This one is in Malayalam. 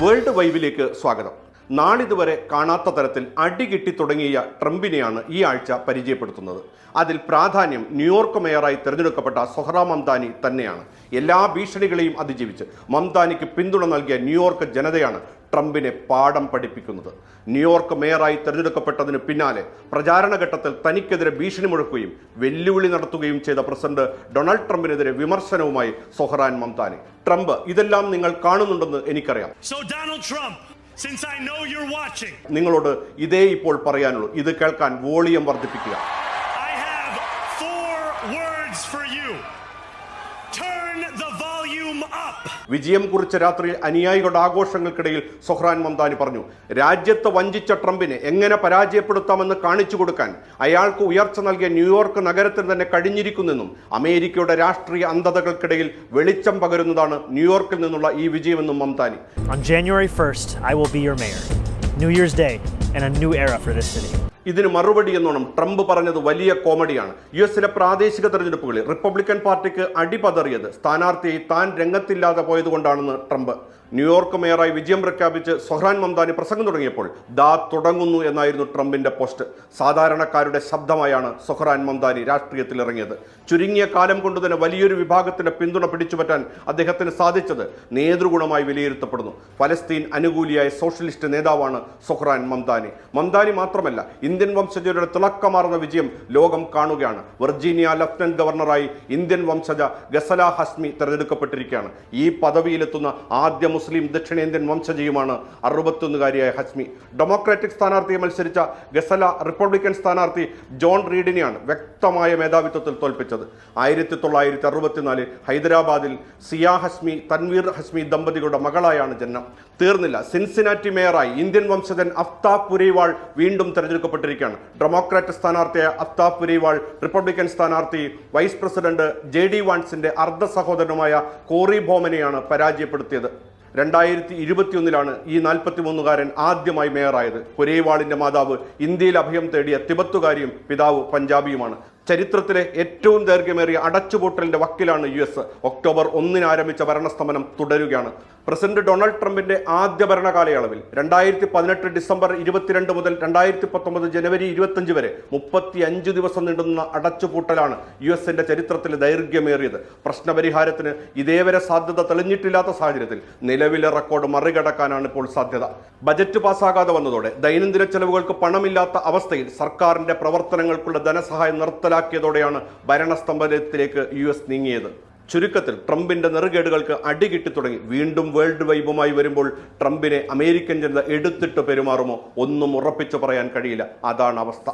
വേൾഡ് വൈബിലേക്ക് സ്വാഗതം. നാളിതുവരെ കാണാത്ത തരത്തിൽ അടികിട്ടി തുടങ്ങിയ ട്രംപിനെയാണ് ഈ ആഴ്ച പരിചയപ്പെടുത്തുന്നത്. അതിൽ പ്രാധാന്യം ന്യൂയോർക്ക് മേയറായി തിരഞ്ഞെടുക്കപ്പെട്ട സൊഹറ മംദാനി തന്നെയാണ്. എല്ലാ ഭീഷണികളെയും അതിജീവിച്ച് മംദാനിക്ക് പിന്തുണ നൽകിയ ന്യൂയോർക്ക് ജനതയാണ് ട്രംപിനെ പാഠം പഠിപ്പിക്കുന്നത്. ന്യൂയോർക്ക് മേയറായി തിരഞ്ഞെടുക്കപ്പെട്ടതിന് പിന്നാലെ പ്രചാരണ ഘട്ടത്തിൽ തനിക്കെതിരെ ഭീഷണി മുഴക്കുകയും വെല്ലുവിളി നടത്തുകയും ചെയ്ത പ്രസിഡന്റ് ഡൊണാൾഡ് ട്രംപിനെതിരെ വിമർശനവുമായി സൊഹറാൻ മംതാനി. ട്രംപ് ഇതെല്ലാം നിങ്ങൾ കാണുന്നുണ്ടെന്ന് എനിക്കറിയാം. നിങ്ങളോട് ഇതേ ഇപ്പോൾ പറയാനുള്ളൂ. ഇത് കേൾക്കാൻ വോളിയം വർദ്ധിപ്പിക്കുക. വിജയം കുറിച്ച രാത്രിയിൽ അനുയായികളുടെ ആഘോഷങ്ങൾക്കിടയിൽ സൊഹ്റാൻ മംതാനി പറഞ്ഞു രാജ്യത്ത് വഞ്ചിച്ച ട്രംപിനെ എങ്ങനെ പരാജയപ്പെടുത്താമെന്ന് കാണിച്ചു കൊടുക്കാൻ അയാൾക്ക് ഉയർച്ച നൽകിയ ന്യൂയോർക്ക് നഗരത്തിൽ തന്നെ കഴിഞ്ഞിരിക്കുന്നെന്നും അമേരിക്കയുടെ രാഷ്ട്രീയ അന്ധതകൾക്കിടയിൽ വെളിച്ചം പകരുന്നതാണ് ന്യൂയോർക്കിൽ നിന്നുള്ള ഈ വിജയമെന്നും Mamdani On January 1st, I will be your mayor. New Year's Day and a new era for this city. ഇതിന് മറുപടി എന്നോണം ട്രംപ് പറഞ്ഞത് വലിയ കോമഡിയാണ്. യു എസിലെ പ്രാദേശിക തെരഞ്ഞെടുപ്പുകളിൽ റിപ്പബ്ലിക്കൻ പാർട്ടിക്ക് അടിപതറിയത് സ്ഥാനാർത്ഥിയെ താൻ രംഗത്തില്ലാതെ പോയതുകൊണ്ടാണെന്ന് ട്രംപ്. ന്യൂയോർക്ക് മേയറായി വിജയം പ്രഖ്യാപിച്ച് സൊഹ്റാൻ മംദാനി പ്രസംഗം തുടങ്ങിയപ്പോൾ ദാ തുടങ്ങുന്നു എന്നായിരുന്നു ട്രംപിന്റെ പോസ്റ്റ്. സാധാരണക്കാരുടെ ശബ്ദമായാണ് സൊഹ്റാൻ മംദാനി രാഷ്ട്രീയത്തിൽ ഇറങ്ങിയത്. ചുരുങ്ങിയ കാലം കൊണ്ട് തന്നെ വലിയൊരു വിഭാഗത്തിന്റെ പിന്തുണ പിടിച്ചുപറ്റാൻ അദ്ദേഹത്തിന് സാധിച്ചത് നേതൃഗുണമായി വിലയിരുത്തപ്പെടുന്നു. ഫലസ്തീൻ അനുകൂലിയായ സോഷ്യലിസ്റ്റ് നേതാവാണ് സൊഹ്റാൻ മംദാനി. മംദാനി മാത്രമല്ല ഇന്ത്യൻ വംശജരുടെ തിളക്കമാർന്ന വിജയം ലോകം കാണുകയാണ്. വെർജീനിയ ലഫ്റ്റനന്റ് ഗവർണറായി ഇന്ത്യൻ വംശജ ഗസല ഹസ്മി തെരഞ്ഞെടുക്കപ്പെട്ടിരിക്കുകയാണ്. ഈ പദവിയിലെത്തുന്ന ആദ്യ മുസ്ലിം ദക്ഷിണേന്ത്യൻ വംശജയുമാണ് അറുപത്തൊന്നുകാരിയായ ഹസ്മി ഡെമോക്രാറ്റിക് സ്ഥാനാർത്ഥിയെ മത്സരിച്ച ഗസല റിപ്പബ്ലിക്കൻ സ്ഥാനാർത്ഥി ജോൺ റീഡിനെയാണ് വ്യക്തമായ മേധാവിത്വത്തിൽ തോൽപ്പിച്ചത്. ആയിരത്തി തൊള്ളായിരത്തി അറുപത്തിനാലിൽ ഹൈദരാബാദിൽ സിയാ ഹസ്മി തൻവീർ ഹസ്മി ദമ്പതികളുടെ മകളായാണ് ജന്മം. തീർന്നില്ല. സിൻസിനാറ്റി മേയറായി ഇന്ത്യൻ വംശജൻ അഫ്താബ് പുരൈവാൾ വീണ്ടും തെരഞ്ഞെടുക്കപ്പെട്ടിരിക്കുകയാണ്. ഡെമോക്രാറ്റ് സ്ഥാനാർത്ഥിയായ അഫ്താബ് പുരൈവാൾ റിപ്പബ്ലിക്കൻ സ്ഥാനാർത്ഥി വൈസ് പ്രസിഡന്റ് ജെ ഡി വാൻസിന്റെ അർദ്ധ സഹോദരനുമായ കോറി ബോമനെയാണ് പരാജയപ്പെടുത്തിയത്. രണ്ടായിരത്തി ഇരുപത്തിയൊന്നിലാണ് ഈ നാൽപ്പത്തി മൂന്നുകാരൻ ആദ്യമായി മേയറായത്. കൊരേവാളിന്റെ മാതാവ് ഇന്ത്യയിൽ അഭയം തേടിയ തിബത്തുകാരിയും പിതാവ് പഞ്ചാബിയുമാണ്. ചരിത്രത്തിലെ ഏറ്റവും ദൈർഘ്യമേറിയ അടച്ചുപൂട്ടലിന്റെ വക്കിലാണ് യു എസ്. ഒക്ടോബർ ഒന്നിന് ആരംഭിച്ച ഭരണസ്തമനം തുടരുകയാണ്. പ്രസിഡന്റ് ഡൊണാൾഡ് ട്രംപിന്റെ ആദ്യ ഭരണകാലയളവിൽ രണ്ടായിരത്തി പതിനെട്ട് ഡിസംബർ ഇരുപത്തിരണ്ട് മുതൽ രണ്ടായിരത്തി പത്തൊമ്പത് ജനുവരി ഇരുപത്തഞ്ച് വരെ മുപ്പത്തി അഞ്ച് ദിവസം നീണ്ടുന്ന അടച്ചുപൂട്ടലാണ് യു എസിന്റെ ചരിത്രത്തിൽ ദൈർഘ്യമേറിയത്. പ്രശ്നപരിഹാരത്തിന് ഇതേവരെ സാധ്യത തെളിഞ്ഞിട്ടില്ലാത്ത സാഹചര്യത്തിൽ നിലവിലെ റെക്കോർഡ് മറികടക്കാനാണ് ഇപ്പോൾ സാധ്യത. ബജറ്റ് പാസ്സാകാതെ വന്നതോടെ ദൈനംദിന ചെലവുകൾക്ക് പണമില്ലാത്ത അവസ്ഥയിൽ സർക്കാരിന്റെ പ്രവർത്തനങ്ങൾക്കുള്ള ധനസഹായം നിർത്തലാക്കിയതോടെയാണ് ഭരണസ്തംഭനത്തിലേക്ക് യു എസ് നീങ്ങിയത്. ചുരുക്കത്തിൽ ട്രംപിന്റെ നെറുകേടുകൾക്ക് അടികിട്ടി തുടങ്ങി. വീണ്ടും വേൾഡ് വൈബുമായി വരുമ്പോൾ ട്രംപിനെ അമേരിക്കൻ ജനത എടുത്തിട്ട് പെരുമാറുമോ? ഒന്നും ഉറപ്പിച്ചു പറയാൻ കഴിയില്ല. അതാണ് അവസ്ഥ.